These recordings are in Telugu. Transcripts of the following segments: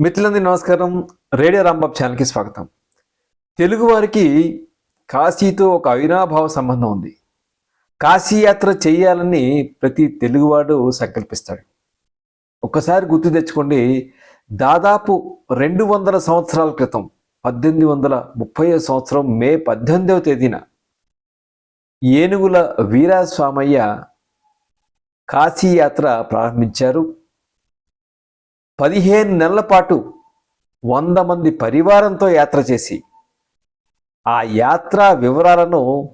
మిత్రులందరి నమస్కారం. రేడియో రాంబాబ్ ఛానల్కి స్వాగతం. తెలుగువారికి కాశీతో ఒక అవినాభావ సంబంధం ఉంది. కాశీ యాత్ర చేయాలని ప్రతి తెలుగువాడు సంకల్పిస్తాడు. ఒక్కసారి గుర్తు తెచ్చుకోండి. దాదాపు రెండు వందల సంవత్సరాల క్రితం పద్దెనిమిది వందల ముప్పై సంవత్సరం మే పద్దెనిమిదవ తేదీన ఏనుగుల వీరాస్వామయ్య కాశీ యాత్ర ప్రారంభించారు. పదిహేను నెలల పాటు వంద మంది పరివారంతో యాత్ర చేసి ఆ యాత్ర వివరాలను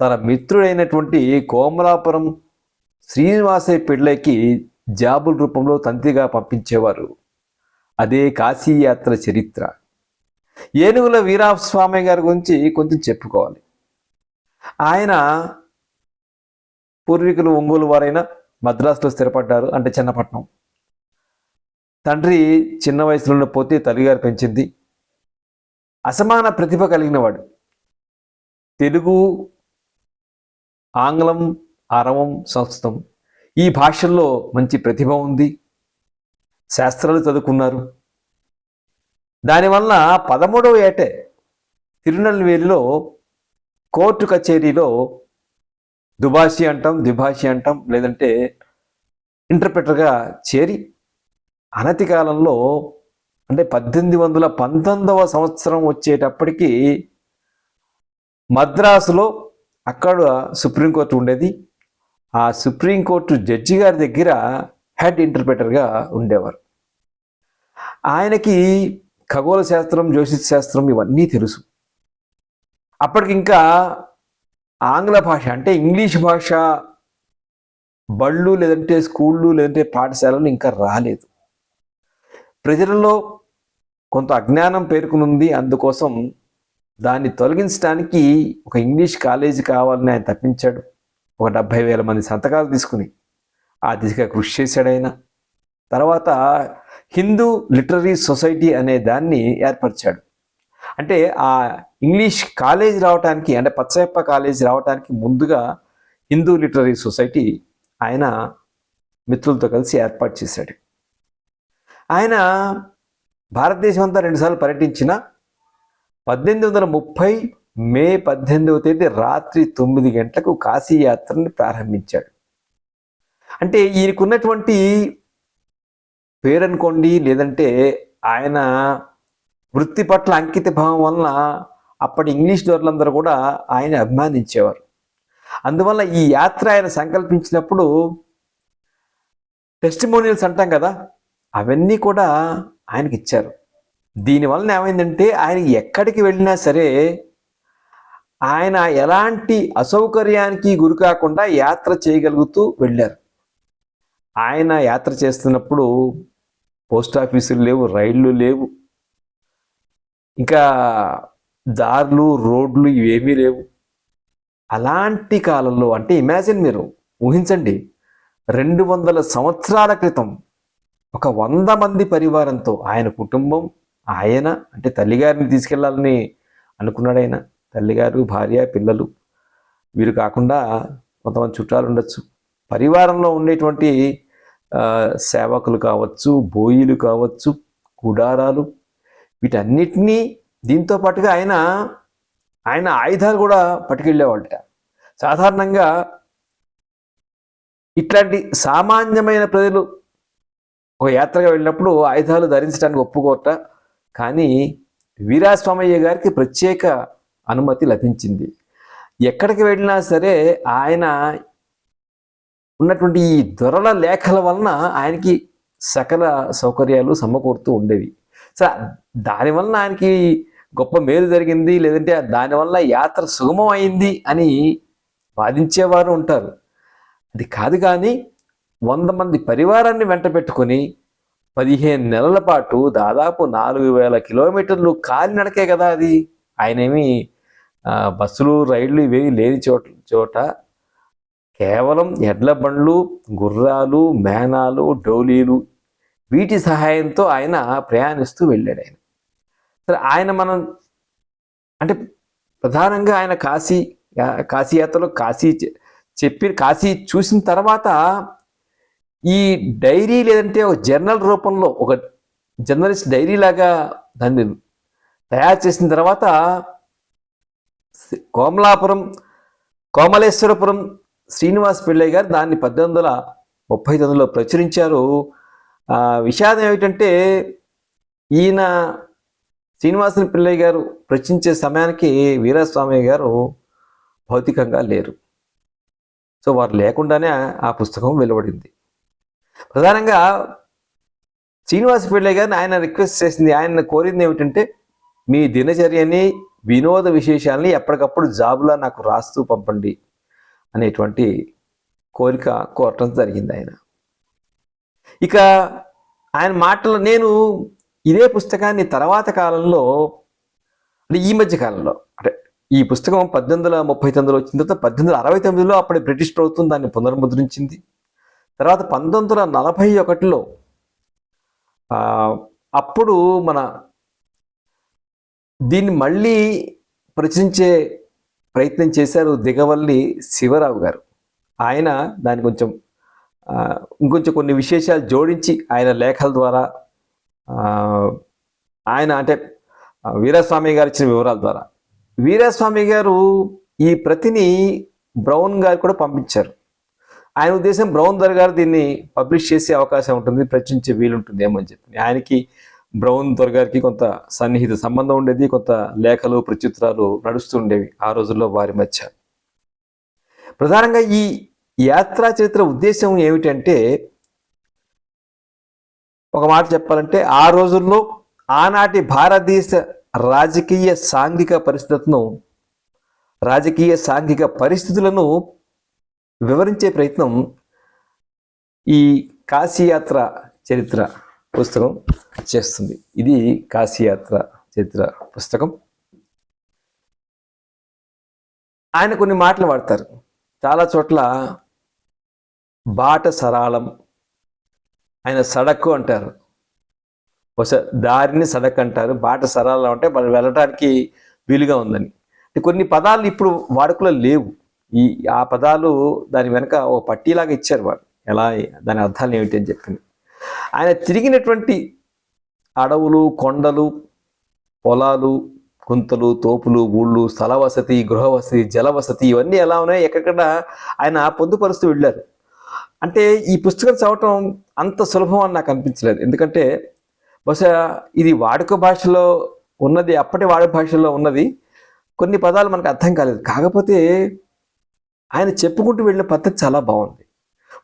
తన మిత్రుడైనటువంటి కోమలాపురం శ్రీనివాసయ్య పిళ్ళకి జాబుల రూపంలో తంతిగా పంపించేవారు. అదే కాశీ యాత్ర చరిత్ర. ఏనుగుల వీరాస్వామి గారి గురించి కొంచెం చెప్పుకోవాలి. ఆయన పూర్వీకులు ఒంగోలు వారైన మద్రాసులో స్థిరపడ్డారు అంటే చిన్నపట్నం. తండ్రి చిన్న వయసులో పోతే తల్లిగారు పెంచింది. అసమాన ప్రతిభ కలిగిన వాడు తెలుగు ఆంగ్లం అరవం సంస్కృతం ఈ భాషల్లో మంచి ప్రతిభ ఉంది. శాస్త్రాలు చదువుకున్నారు. దానివల్ల పదమూడవ ఏటే తిరునెల్వేలిలో కోర్టు కచేరీలో దుభాషి అంటాం ద్విభాషి అంటాం లేదంటే ఇంటర్ప్రిటర్గా చేరి అనతి కాలంలో అంటే పద్దెనిమిది వందల పంతొమ్మిదవ సంవత్సరం వచ్చేటప్పటికి మద్రాసులో అక్కడ సుప్రీంకోర్టు ఉండేది. ఆ సుప్రీంకోర్టు జడ్జి గారి దగ్గర హెడ్ ఇంటర్ప్రిటర్గా ఉండేవారు. ఆయనకి ఖగోళ శాస్త్రం జ్యోతిష్ శాస్త్రం ఇవన్నీ తెలుసు. అప్పటికి ఇంకా ఆంగ్ల భాష అంటే ఇంగ్లీష్ భాష బళ్ళు లేదంటే స్కూళ్ళు లేదంటే పాఠశాలలు ఇంకా రాలేదు. ప్రజలలో కొంత అజ్ఞానం పేర్కొనుంది. అందుకోసం దాన్ని తొలగించడానికి ఒక ఇంగ్లీష్ కాలేజీ కావాలని ఆయన తప్పించాడు. ఒక డెబ్భై వేల మంది సంతకాలు తీసుకుని ఆ దిశగా కృషి చేశాడు ఆయన. తర్వాత హిందూ లిటరరీ సొసైటీ అనే దాన్ని ఏర్పరిచాడు. అంటే ఆ ఇంగ్లీష్ కాలేజ్ రావడానికి అంటే పచ్చయప్ప కాలేజ్ రావడానికి ముందుగా హిందూ లిటరరీ సొసైటీ ఆయన మిత్రులతో కలిసి ఏర్పాటు చేశాడు. ఆయన భారతదేశం అంతా రెండుసార్లు పర్యటించిన పద్దెనిమిది వందల ముప్పై మే పద్దెనిమిదవ తేదీ రాత్రి తొమ్మిది గంటలకు కాశీ యాత్రని ప్రారంభించాడు. అంటే ఈయనకున్నటువంటి పేరనుకోండి లేదంటే ఆయన వృత్తి పట్ల అంకిత భావం వలన అప్పటి ఇంగ్లీష్ దొరలందరూ కూడా ఆయన అభిమానించేవారు. అందువల్ల ఈ యాత్ర ఆయన సంకల్పించినప్పుడు టెస్టిమోనియల్స్ అంటాం కదా అవన్నీ కూడా ఆయనకి ఇచ్చారు దీనివలన ఏమైందంటే ఆయన ఎక్కడికి వెళ్ళినా సరే ఆయన ఎలాంటి అసౌకర్యానికి గురి కాకుండా యాత్ర చేయగలుగుతూ వెళ్ళారు. ఆయన యాత్ర చేస్తున్నప్పుడు పోస్ట్ ఆఫీసులు లేవు రైళ్ళు లేవు. ఇంకా దారులు రోడ్లు ఇవేమీ లేవు. అలాంటి కాలంలో అంటే ఇమాజిన్ మీరు ఊహించండి రెండు వందల సంవత్సరాల క్రితం ఒక వంద మంది పరివారంతో ఆయన కుటుంబం ఆయన అంటే తల్లిగారిని తీసుకెళ్ళాలని అనుకున్నాడు ఆయన. తల్లిగారు భార్య పిల్లలు. వీరు కాకుండా కొంతమంది చుట్టాలు ఉండొచ్చు. పరివారంలో ఉండేటువంటి సేవకులు కావచ్చు బోయిలు కావచ్చు గుడారాలు వీటన్నిటినీ దీంతో పాటుగా ఆయన ఆయన ఆయుధాలు కూడా పట్టుకెళ్ళేవాళ్ళట. సాధారణంగా ఇట్లాంటి సామాన్యమైన ప్రజలు ఒక యాత్రగా వెళ్ళినప్పుడు ఆయుధాలు ధరించడానికి ఒప్పుకోట. కానీ వీరాస్వామయ్య గారికి ప్రత్యేక అనుమతి లభించింది. ఎక్కడికి వెళ్ళినా సరే ఆయన ఉన్నటువంటి ఈ దొరల లేఖల వలన ఆయనకి సకల సౌకర్యాలు సమకూరుతూ ఉండేవి. సో దానివల్ల ఆయనకి గొప్ప మేలు జరిగింది లేదంటే దానివల్ల యాత్ర సుగమం అయింది అని వాదించేవారు ఉంటారు. అది కాదు కానీ వంద మంది పరివారాన్ని వెంట పెట్టుకొని పదిహేను నెలల పాటు దాదాపు నాలుగు వేల కిలోమీటర్లు కాలినడకే కదా అది. ఆయనేమి బస్సులు రైళ్ళు ఇవేవి లేని చోట చోట కేవలం ఎడ్ల బండ్లు గుర్రాలు మేనాలు డోలీలు వీటి సహాయంతో ఆయన ప్రయాణిస్తూ వెళ్ళాడు ఆయన. సరే ఆయన మనం అంటే ప్రధానంగా ఆయన కాశీ కాశీ యాత్రలో కాశీ చె- చెప్పి కాశీ చూసిన తర్వాత ఈ డైరీ లేదంటే ఒక జర్నల్ రూపంలో ఒక జర్నలిస్ట్ డైరీ లాగా దాన్ని తయారు చేసిన తర్వాత కోమలాపురం కోమలేశ్వరపురం శ్రీనివాస్ పిళ్ళయ్య గారు దాన్ని పద్దెనిమిది వందల ముప్పై తొమ్మిదిలో ప్రచురించారు. విషాదం ఏమిటంటే ఈయన శ్రీనివాసన్ పిల్లయ్య గారు ప్రచురించే సమయానికి వీరస్వామి గారు భౌతికంగా లేరు. సో వారు లేకుండానే ఆ పుస్తకం వెలువడింది. ప్రధానంగా శ్రీనివాస పిళ్ళయ్య గారిని ఆయన రిక్వెస్ట్ చేసింది. ఆయన కోరింది ఏమిటంటే మీ దినచర్యని వినోద విశేషాలని ఎప్పటికప్పుడు జాబులా నాకు రాస్తూ పంపండి అనేటువంటి కోరిక కోరటం జరిగింది ఆయన. ఇక ఆయన మాటలు నేను ఇదే పుస్తకాన్ని తర్వాత కాలంలో అంటే ఈ మధ్య కాలంలో అంటే ఈ పుస్తకం పద్దెనిమిది వందల ముప్పై తొమ్మిదిలో వచ్చిన తర్వాత పద్దెనిమిది వందల అరవై తొమ్మిదిలో అప్పటి బ్రిటిష్ ప్రభుత్వం దాన్ని పునర్ముద్రించింది. తర్వాత పంతొమ్మిది వందల నలభై ఒకటిలో అప్పుడు మన దీన్ని మళ్ళీ ప్రచురించే ప్రయత్నం చేశారు దిగవల్లి శివరావు గారు. ఆయన దాన్ని కొంచెం ఇంకొంచెం కొన్ని విశేషాలు జోడించి ఆయన లేఖల ద్వారా ఆయన అంటే వీరాస్వామి వీరస్వామి గారు ఇచ్చిన వివరాల ద్వారా. వీరస్వామి గారు ఈ ప్రతిని బ్రౌన్ గారు కూడా పంపించారు. ఆయన ఉద్దేశం బ్రౌన్ దొర గారు దీన్ని పబ్లిష్ చేసే అవకాశం ఉంటుంది ప్రచురించే వీలుంటుంది ఏమని చెప్పి. ఆయనకి బ్రౌన్ దొర గారికి కొంత సన్నిహిత సంబంధం ఉండేది కొంత లేఖలు ప్రత్యుత్తరాలు నడుస్తూ ఉండేవి ఆ రోజుల్లో వారి మధ్య. ప్రధానంగా ఈ యాత్రా చరిత్ర ఉద్దేశం ఏమిటంటే ఒక మాట చెప్పాలంటే ఆ రోజుల్లో ఆనాటి భారతదేశ రాజకీయ సాంఘిక పరిస్థితులను రాజకీయ సాంఘిక పరిస్థితులను వివరించే ప్రయత్నం ఈ కాశీయాత్ర చరిత్ర పుస్తకం చేస్తుంది. ఇది కాశీయాత్ర చరిత్ర పుస్తకం. ఆయన కొన్ని మాటలు వాడతారు. చాలా చోట్ల బాట సరాళం ఆయన సడక్కు అంటారు. ఒక దారిని సడక్ అంటారు. బాట సరళం అంటే మనం వెళ్ళటానికి వీలుగా ఉందని. కొన్ని పదాలు ఇప్పుడు వాడుకలో లేవు. ఈ ఆ పదాలు దాని వెనక ఓ పట్టీలాగా ఇచ్చారు వారు. ఎలా దాని అర్థాలు ఏమిటి అని చెప్పింది ఆయన తిరిగినటువంటి అడవులు కొండలు పొలాలు గుంతలు తోపులు ఊళ్ళు స్థల వసతి గృహ వసతి ఇవన్నీ ఎలా ఉన్నాయి ఎక్కడెక్కడ ఆయన పొందుపరుస్తూ వెళ్ళారు. అంటే ఈ పుస్తకం చదవటం అంత సులభం అని నాకు అనిపించలేదు. ఎందుకంటే బహుశా ఇది వాడుక భాషలో ఉన్నది అప్పటి వాడుక భాషలో ఉన్నది. కొన్ని పదాలు మనకు అర్థం కాలేదు. కాకపోతే ఆయన చెప్పుకుంటూ వెళ్ళిన పద్ధతి చాలా బాగుంది.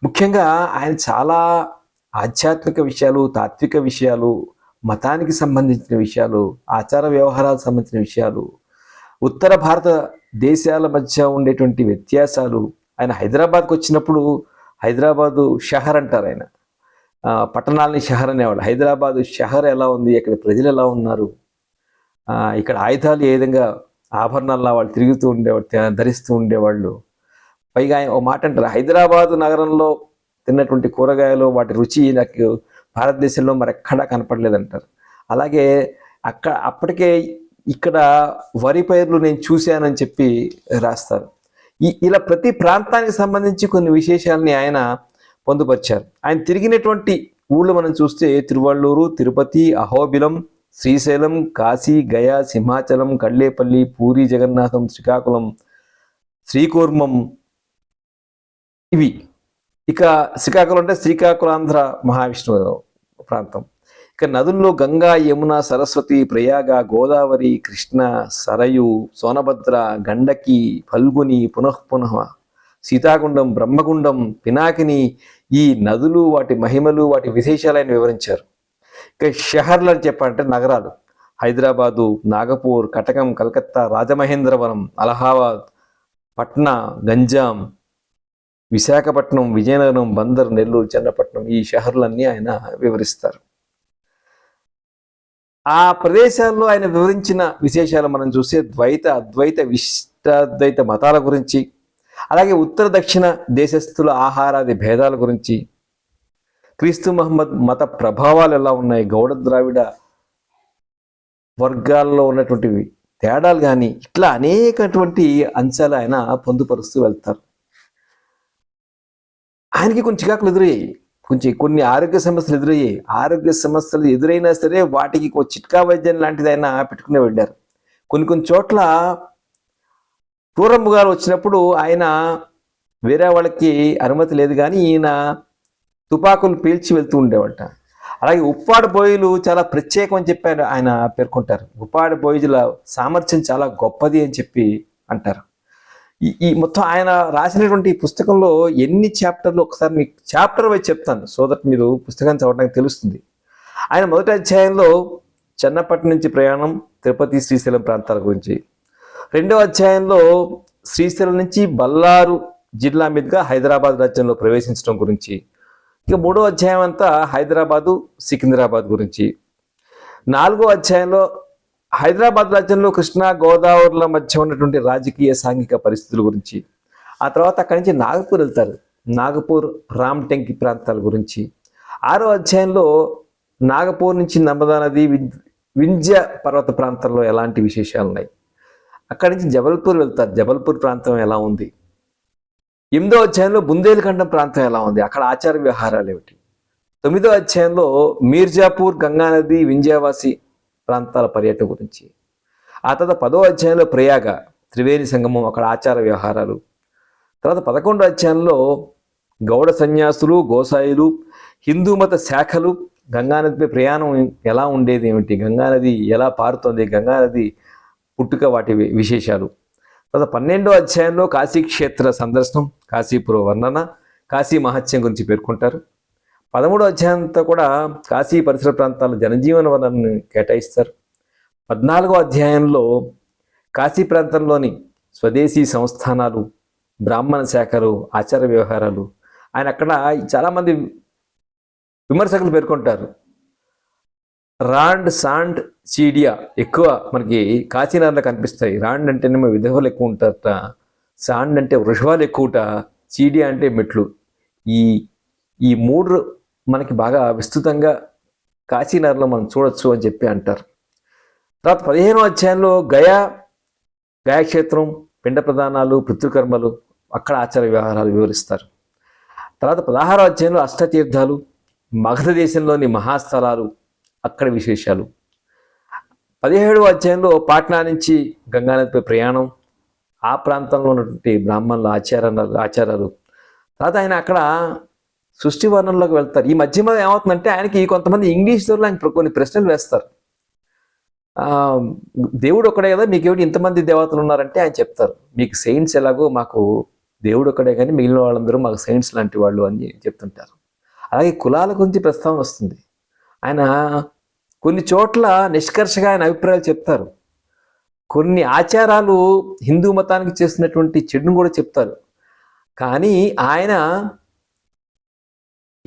ముఖ్యంగా ఆయన చాలా ఆధ్యాత్మిక విషయాలు తాత్విక విషయాలు మతానికి సంబంధించిన విషయాలు ఆచార వ్యవహారాలకు సంబంధించిన విషయాలు ఉత్తర భారత దేశాల మధ్య ఉండేటువంటి వ్యత్యాసాలు ఆయన హైదరాబాద్కి వచ్చినప్పుడు హైదరాబాదు షహర్ అంటారు ఆయన. పట్టణాలని షహర్ అనేవాళ్ళు. హైదరాబాదు షహర్ ఎలా ఉంది? ఇక్కడ ప్రజలు ఎలా ఉన్నారు? ఇక్కడ ఆయుధాలు ఏ విధంగా ఆభరణాల్లో వాళ్ళు తిరుగుతూ ఉండేవాళ్ళు ధరిస్తూ ఉండేవాళ్ళు. పైగా ఆయన ఓ మాట అంటారు హైదరాబాద్ నగరంలో తిన్నటువంటి కూరగాయలు వాటి రుచి నాకు భారతదేశంలో మరెక్కడా కనపడలేదంటారు. అలాగే అక్కడ అప్పటికే ఇక్కడ వరి పైర్లు నేను చూశానని చెప్పి రాస్తారు. ఈ ఇలా ప్రతి ప్రాంతానికి సంబంధించి కొన్ని విశేషాలని ఆయన పొందుపరిచారు. ఆయన తిరిగినటువంటి ఊళ్ళు మనం చూస్తే తిరువళ్ళూరు తిరుపతి అహోబిలం శ్రీశైలం కాశీ గయా సింహాచలం కళ్ళేపల్లి పూరి జగన్నాథం శ్రీకాకుళం శ్రీకూర్మం ఇవి. ఇక శ్రీకాకుళం అంటే శ్రీకాకుళాంధ్ర మహావిష్ణువు ప్రాంతం. ఇక నదుల్లో గంగా యమున సరస్వతి ప్రయాగ గోదావరి కృష్ణ సరయు సోనభద్ర గండకి ఫల్గుని పునః పునః సీతాగుండం బ్రహ్మగుండం పినాకిని ఈ నదులు వాటి మహిమలు వాటి విశేషాలను వివరించారు. ఇక షహర్లు అని చెప్పాలంటే నగరాలు. హైదరాబాదు నాగపూర్ కటకం కలకత్తా రాజమహేంద్రవరం అలహాబాద్ పట్నా గంజాం విశాఖపట్నం విజయనగరం బందర్ నెల్లూరు చన్నపట్నం ఈ షహర్లన్నీ ఆయన వివరిస్తారు. ఆ ప్రదేశాల్లో ఆయన వివరించిన విశేషాలు మనం చూస్తే ద్వైత అద్వైత విష్టాద్వైత మతాల గురించి అలాగే ఉత్తర దక్షిణ దేశస్థుల ఆహారాది భేదాల గురించి క్రీస్తు మహమ్మద్ మత ప్రభావాలు ఎలా ఉన్నాయి గౌడ ద్రావిడ వర్గాల్లో ఉన్నటువంటివి తేడాలు కానీ ఇట్లా అనేకటువంటి అంశాలు ఆయన పొందుపరుస్తూ వెళ్తారు. ఆయనకి కొన్ని చికాకులు ఎదురయ్యాయి. కొంచెం కొన్ని ఆరోగ్య సమస్యలు ఎదురయ్యాయి. ఆరోగ్య సమస్యలు ఎదురైనా సరే వాటికి ఒక చిట్కా వైద్యం లాంటిది ఆయన పెట్టుకునే వెళ్ళారు. కొన్ని కొన్ని చోట్ల పూరమ్మ గారు వచ్చినప్పుడు ఆయన వేరే వాళ్ళకి అనుమతి లేదు కానీ ఈయన తుపాకులు పీల్చి వెళ్తూ ఉండేవాట అలాగే ఉప్పాడు బోయిలు చాలా ప్రత్యేకం అని చెప్పారు ఆయన పేర్కొంటారు. ఉప్పాడు బోయిజుల సామర్థ్యం చాలా గొప్పది అని చెప్పి అంటారు. ఈ ఈ మొత్తం ఆయన రాసినటువంటి ఈ పుస్తకంలో ఎన్ని చాప్టర్లు ఒకసారి మీకు చాప్టర్ వైజ్ చెప్తాను సో దట్ మీరు పుస్తకాన్ని చదవడానికి తెలుస్తుంది. ఆయన మొదటి అధ్యాయంలో చెన్నపట్నం నుంచి ప్రయాణం తిరుపతి శ్రీశైలం ప్రాంతాల గురించి. రెండవ అధ్యాయంలో శ్రీశైలం నుంచి బల్లారు జిల్లా మీదుగా హైదరాబాద్ రాజ్యంలో ప్రవేశించడం గురించి. ఇక మూడో అధ్యాయం అంతా హైదరాబాదు సికింద్రాబాద్ గురించి. నాలుగో అధ్యాయంలో హైదరాబాద్ రాజ్యంలో కృష్ణా గోదావరిల మధ్య ఉన్నటువంటి రాజకీయ సాంఘిక పరిస్థితుల గురించి ఆ తర్వాత అక్కడి నుంచి నాగపూర్ వెళ్తారు. నాగపూర్ రామ్టెంకి ప్రాంతాల గురించి. ఆరో అధ్యాయంలో నాగపూర్ నుంచి నర్మదా నది వింధ్య- పర్వత ప్రాంతంలో ఎలాంటి విశేషాలు ఉన్నాయి? అక్కడి నుంచి జబల్పూర్ వెళ్తారు. జబల్పూర్ ప్రాంతం ఎలా ఉంది? ఎనిమిదో అధ్యాయంలో బుందేలఖండం ప్రాంతం ఎలా ఉంది? అక్కడ ఆచార వ్యవహారాలు ఏమిటి? తొమ్మిదో అధ్యాయంలో మీర్జాపూర్ గంగానది వింధ్యావాసి ప్రాంతాల పర్యటన గురించి. ఆ తర్వాత పదో అధ్యాయంలో ప్రయాగ త్రివేణి సంగమం అక్కడ ఆచార వ్యవహారాలు. తర్వాత పదకొండో అధ్యాయంలో గౌడ సన్యాసులు గోసాయిలు హిందూ మత శాఖలు గంగానదిపై ప్రయాణం ఎలా ఉండేది ఏమిటి? గంగానది ఎలా పారుతోంది? గంగానది పుట్టుక వాటి విశేషాలు. తర్వాత పన్నెండో అధ్యాయంలో కాశీక్షేత్ర సందర్శనం కాశీపుర వర్ణన కాశీ మహత్యం గురించి పేర్కొంటారు. పదమూడో అధ్యాయంతో కూడా కాశీ పరిసర ప్రాంతాల జనజీవన వనరుని కేటాయిస్తారు. పద్నాలుగో అధ్యాయంలో కాశీ ప్రాంతంలోని స్వదేశీ సంస్థానాలు బ్రాహ్మణ శాఖలు ఆచార వ్యవహారాలు ఆయన అక్కడ చాలామంది విమర్శకులు పేర్కొంటారు. రాండ్ సాండ్ చీడియా ఎక్కువ మనకి కాశీనగర్లో కనిపిస్తాయి. రాండ్ అంటేనేమో విధవలు ఎక్కువ ఉంటారట. సాండ్ అంటే వృషభాలు ఎక్కువట. చీడియా అంటే మెట్లు. ఈ ఈ మూడు మనకి బాగా విస్తృతంగా కాశీనగర్లో మనం చూడొచ్చు అని చెప్పి అంటారు. తర్వాత పదిహేనో అధ్యాయంలో గయా గయాక్షేత్రం పిండ ప్రధానాలు పితృకర్మలు అక్కడ ఆచార వ్యవహారాలు వివరిస్తారు. తర్వాత పదహారో అధ్యాయంలో అష్టతీర్థాలు మగధ దేశంలోని మహాస్థలాలు అక్కడ విశేషాలు. పదిహేడవ అధ్యాయంలో పాట్నా నుంచి గంగానదిపై ప్రయాణం ఆ ప్రాంతంలో ఉన్నటువంటి బ్రాహ్మణుల ఆచారాలు ఆచారాలు. తర్వాత ఆయన అక్కడ సృష్టి వర్ణంలోకి వెళ్తారు. ఈ మధ్య మధ్య ఏమవుతుందంటే ఆయనకి కొంతమంది ఇంగ్లీష్ ద్వారా ఆయన కొన్ని ప్రశ్నలు వేస్తారు. దేవుడు ఒక్కడే కదా మీకు ఏమిటి ఇంతమంది దేవతలు ఉన్నారంటే ఆయన చెప్తారు. మీకు సెయింట్స్ ఎలాగో మాకు దేవుడు ఒక్కడే కానీ మిగిలిన వాళ్ళందరూ మాకు సెయింట్స్ లాంటి వాళ్ళు అని చెప్తుంటారు. అలాగే కులాల గురించి ప్రస్తావన వస్తుంది. ఆయన కొన్ని చోట్ల నిష్కర్షగా ఆయన అభిప్రాయాలు చెప్తారు. కొన్ని ఆచారాలు హిందూ మతానికి చేస్తున్నటువంటి చెడును కూడా చెప్తారు. కానీ ఆయన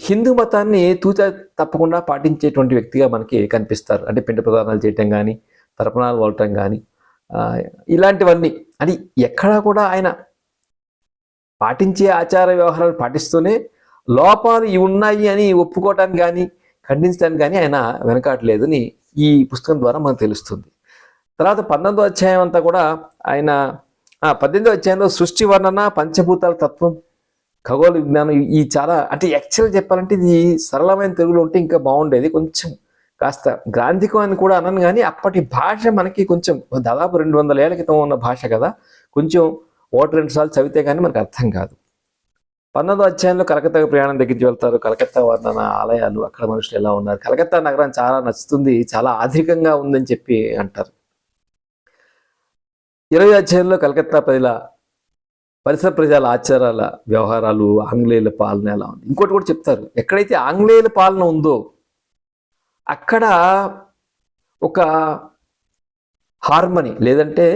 హిందూ మతాన్ని తూచ తప్పకుండా పాటించేటువంటి వ్యక్తిగా మనకి కనిపిస్తారు. అంటే పిండ ప్రదానాలు చేయటం కానీ తర్పణాలు వలటం కానీ ఇలాంటివన్నీ. అది ఎక్కడా కూడా ఆయన పాటించే ఆచార వ్యవహారాలు పాటిస్తూనే లోపాలు ఇవి ఉన్నాయి అని ఒప్పుకోవటానికి కానీ ఖండించడానికి కానీ ఆయన వెనకాటలేదని ఈ పుస్తకం ద్వారా మనకు తెలుస్తుంది. తర్వాత పంతొమ్మిదో అధ్యాయం అంతా కూడా ఆయన పద్దెనిమిదో అధ్యాయంలో సృష్టి వర్ణన పంచభూతాల తత్వం ఖగోళ విజ్ఞానం ఈ- చాలా అంటే యాక్చువల్ చెప్పాలంటే ఇది సరళమైన తెలుగులో ఉంటే ఇంకా బాగుండేది. కొంచెం కాస్త గ్రాంధికం అని కూడా అనను కానీ అప్పటి భాష మనకి కొంచెం దాదాపు రెండు వందల ఏళ్ళ క్రితం ఉన్న భాష కదా. కొంచెం ఒకటి రెండు సార్లు చదివితే కానీ మనకు అర్థం కాదు. పన్నెండో అధ్యాయంలో కలకత్తా ప్రయాణం దగ్గరికి వెళ్తారు. కలకత్తా వర్ణన ఆలయాలు అక్కడ మనుషులు ఎలా ఉన్నారు? కలకత్తా నగరం చాలా నచ్చుతుంది చాలా ఆధునికంగా ఉందని చెప్పి అంటారు. ఇరవై అధ్యాయంలో కలకత్తా ప్రజల పరిసర ప్రజల ఆచారాల వ్యవహారాలు ఆంగ్లేయుల పాలన ఎలా ఉంది? ఇంకోటి కూడా చెప్తారు. ఎక్కడైతే ఆంగ్లేయుల పాలన ఉందో అక్కడ ఒక హార్మనీ లేదంటే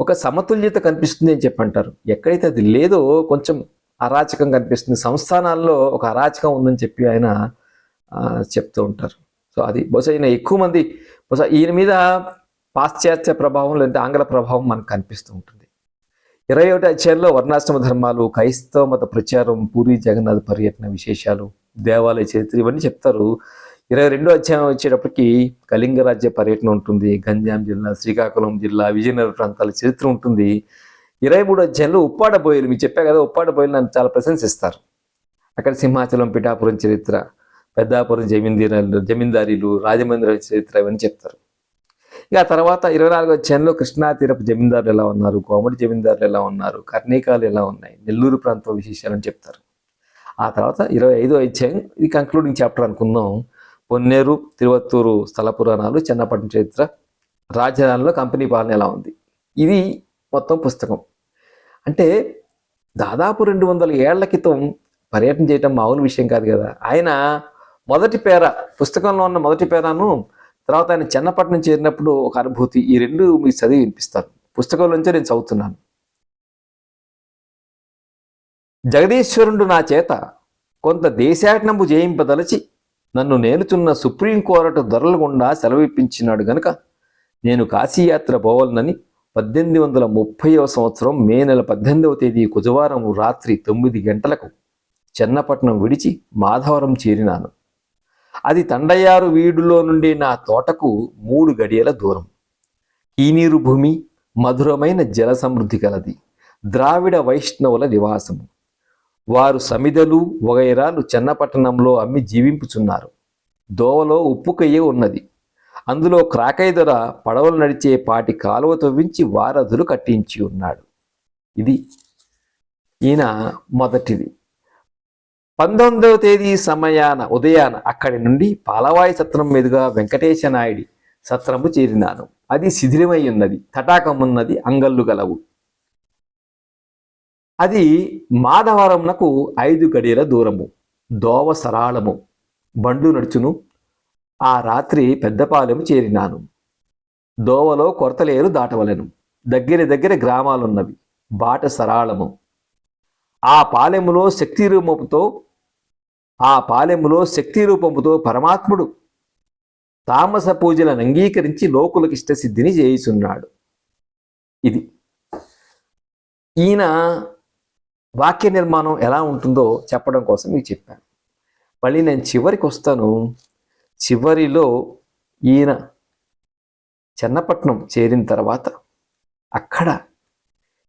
ఒక సమతుల్యత కనిపిస్తుంది అని చెప్పి అంటారు ఎక్కడైతే అది లేదో కొంచెం అరాచకం కనిపిస్తుంది. సంస్థానాల్లో ఒక అరాచకం ఉందని చెప్పి ఆయన చెప్తూ ఉంటారు. సో అది బహుశా ఈయన ఎక్కువ మంది బహుశా ఈయన మీద పాశ్చాత్య ప్రభావం లేదంటే ఆంగ్ల ప్రభావం మనకు కనిపిస్తూ ఉంటుంది. ఇరవై ఒకటి అధ్యాయంలో వర్ణాశ్రమ ధర్మాలు క్రైస్తవ మత ప్రచారం పూరి జగన్నాథ్ పర్యటన విశేషాలు దేవాలయ చరిత్ర ఇవన్నీ చెప్తారు. ఇరవై రెండో అధ్యాయం వచ్చేటప్పటికి కళింగ రాజ్య పర్యటన ఉంటుంది గంజాం జిల్లా శ్రీకాకుళం జిల్లా విజయనగరం ప్రాంతాల చరిత్ర ఉంటుంది. ఇరవై మూడు అధ్యాయంలో ఉప్పాడ బోయలు మీకు చెప్పా కదా ఉప్పాడ బోయలు నన్ను చాలా ప్రశంసిస్తారు. అక్కడ సింహాచలం పిఠాపురం చరిత్ర పెద్దాపురం జమీందారులు జమీందారీలు రాజమండ్రి చరిత్ర ఇవన్నీ చెప్తారు. ఇక తర్వాత ఇరవై నాలుగో అధ్యాయంలో కృష్ణా తీరపు జమీందారులు ఎలా ఉన్నారు? కోమటి జమీందారులు ఎలా ఉన్నారు? కర్ణీకాలు ఎలా ఉన్నాయి? నెల్లూరు ప్రాంతం విశేషాలని చెప్తారు. ఆ తర్వాత ఇరవై ఐదో అధ్యాయం ఇది కంక్లూడింగ్ చాప్టర్ అనుకుందాం. పొన్నేరు తిరువత్తూరు స్థల పురాణాలు చిన్నపట్నం చరిత్ర రాజధానిలో కంపెనీ పాలన ఎలా ఉంది? ఇది మొత్తం పుస్తకం. అంటే దాదాపు రెండు వందల ఏళ్ళ క్రితం పర్యటన చేయటం మామూలు విషయం కాదు కదా. ఆయన మొదటి పేర పుస్తకంలో ఉన్న మొదటి పేరాను తర్వాత ఆయన చెన్నపట్నం చేరినప్పుడు ఒక అనుభూతి ఈ రెండు మీకు చదివి వినిపిస్తాను. పుస్తకంలో నుంచే నేను చదువుతున్నాను. జగదీశ్వరుడు నా చేత కొంత దేశాటనంబు జయింపదలచి నన్ను నేలుచున్న సుప్రీంకోర్టు దొరలగుండా సెలవిప్పించినాడు గనుక నేను కాశీయాత్ర పోవాలనని పద్దెనిమిది వందల ముప్పైవ సంవత్సరం మే నెల పద్దెనిమిదవ తేదీ కుజవారం రాత్రి తొమ్మిది గంటలకు చెన్నపట్నం విడిచి మాధవరం చేరినాను. అది తండయారు వీడులో నుండి నా తోటకు మూడు గడియల దూరం. ఈనీరు భూమి మధురమైన జల సమృద్ధి కలది ద్రావిడ వైష్ణవుల నివాసము. వారు సమిదలు వగైరాలు చెన్నపట్టణంలో అమ్మి జీవింపుచున్నారు. దోవలో ఉప్పుకయ్యే ఉన్నది. అందులో క్రాకైదొర పడవలు నడిచే పాటి కాలువ తవ్వించి వారధులు కట్టించి ఉన్నాడు. ఇది ఈయన మొదటిది. పంతొమ్మిదవ తేదీ సమయాన ఉదయాన అక్కడి నుండి పాలవాయి సత్రం మీదుగా వెంకటేశ నాయుడి సత్రము చేరినాను. అది శిథిలమై ఉన్నది తటాకమున్నది అంగళ్ళు గలవు. అది మాధవరంనకు ఐదు గడియల దూరము దోవ సరాళము. బండ్లు నడుచును. ఆ రాత్రి పెద్దపాలెము చేరినాను. దోవలో కొరతలేరు దాటవలెను. దగ్గర దగ్గర గ్రామాలున్నవి బాట సరాళము. ఆ పాలెములో శక్తి రూపంతో ఆ పాలెములో శక్తి రూపముతో పరమాత్ముడు తామస పూజలను అంగీకరించి లోకులకు ఇష్టసిద్ధిని చేయుచున్నాడు. ఇది. ఈయన వాక్య నిర్మాణం ఎలా ఉంటుందో చెప్పడం కోసం మీకు చెప్పాను. మళ్ళీ నేను చివరికి వస్తాను. చివరిలో ఈయన చెన్నపట్నం చేరిన తర్వాత అక్కడ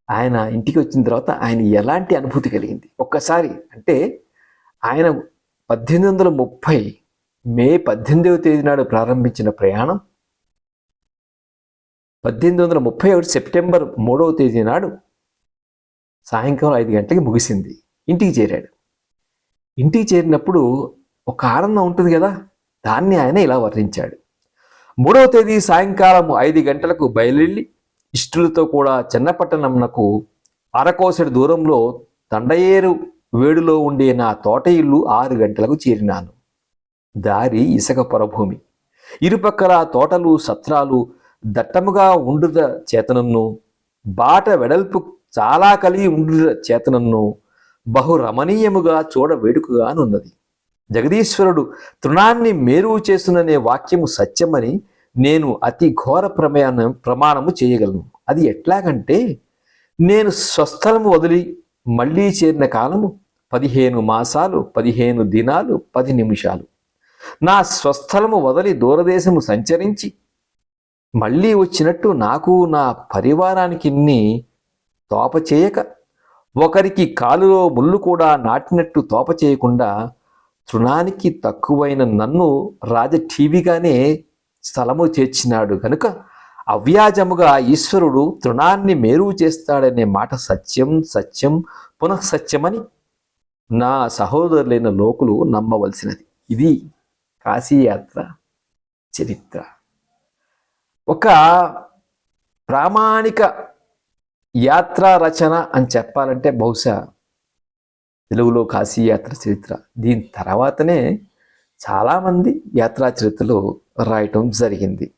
ఆయన ఇంటికి వచ్చిన తర్వాత ఆయన ఎలాంటి అనుభూతి కలిగింది? ఒక్కసారి అంటే ఆయన పద్దెనిమిది వందల ముప్పై మే పద్దెనిమిదవ తేదీ నాడు ప్రారంభించిన ప్రయాణం. పద్దెనిమిది వందల ముప్పై ఒకటి సెప్టెంబర్ మూడవ తేదీ నాడు సాయంకాలం ఐదు గంటలకి ముగిసింది. ఇంటికి చేరాడు. ఇంటికి చేరినప్పుడు ఒక ఆనందం ఉంటుంది కదా దాన్ని ఆయన ఇలా వర్ణించాడు. మూడవ తేదీ సాయంకాలం ఐదు గంటలకు బయలుదేరి ఇష్టలతో కూడా చెన్నపట్టణంనకు అరకోసడి దూరంలో తండయేరు వేడులో ఉండే నా తోట ఇల్లు ఆరు గంటలకు చేరినాను. దారి ఇసుక పొరభూమి. ఇరుపక్కల తోటలు సత్రాలు దట్టముగా ఉండుట చేతనన్ను. బాట వెడల్పు చాలా కలిగి ఉండుట చేతనన్ను. బహు రమణీయముగా చూడ వేడుకగానున్నది జగదీశ్వరుడు తృణాన్ని మేరువు చేస్తున్ననే వాక్యము సత్యమని నేను అతి ఘోర ప్రమాణం ప్రమాణము చేయగలను. అది ఎట్లాగంటే నేను స్వస్థలము వదిలి మళ్ళీ చేరిన కాలము పదిహేను మాసాలు పదిహేను దినాలు పది నిమిషాలు. నా స్వస్థలము వదలి దూరదేశము సంచరించి మళ్ళీ వచ్చినట్టు నాకు నా పరివారానికి తోప చేయక ఒకరికి కాలులో ముళ్ళు కూడా నాటినట్టు తోప చేయకుండా తృణానికి తక్కువైన నన్ను రాజఠీవిగానే స్థలము చేర్చినాడు కనుక అవ్యాజముగా ఈశ్వరుడు తృణాన్ని మేరువు చేస్తాడనే మాట సత్యం సత్యం పునః సత్యమని నా సహోదరులైన లోకులు నమ్మవలసినది. ఇది కాశీయాత్ర చరిత్ర. ఒక ప్రామాణిక యాత్రా రచన అని చెప్పాలంటే బహుశా తెలుగులో కాశీయాత్ర చరిత్ర. దీని తర్వాతనే చాలామంది యాత్రా చరిత్రలు రాయటం జరిగింది.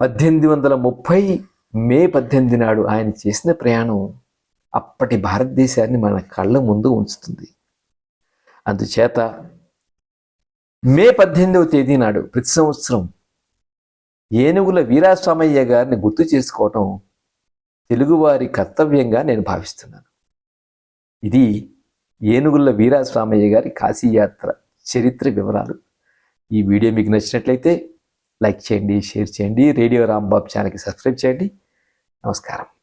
పద్దెనిమిది వందల ముప్పై మే పద్దెనిమిది నాడు ఆయన చేసిన ప్రయాణం అప్పటి భారతదేశాన్ని మన కళ్ళ ముందు ఉంచుతుంది. అందుచేత మే పద్దెనిమిదవ తేదీ నాడు ప్రతి సంవత్సరం ఏనుగుల వీరాస్వామయ్య గారిని గుర్తు చేసుకోవటం తెలుగువారి కర్తవ్యంగా నేను భావిస్తున్నాను. ఇది ఏనుగుల వీరాస్వామయ్య గారి కాశీయాత్ర చరిత్ర వివరాలు. ఈ వీడియో మీకు నచ్చినట్లయితే లైక్ చేయండి షేర్ చేయండి. రేడియో రాంబాబు ఛానల్కి సబ్స్క్రైబ్ చేయండి. నమస్కారం.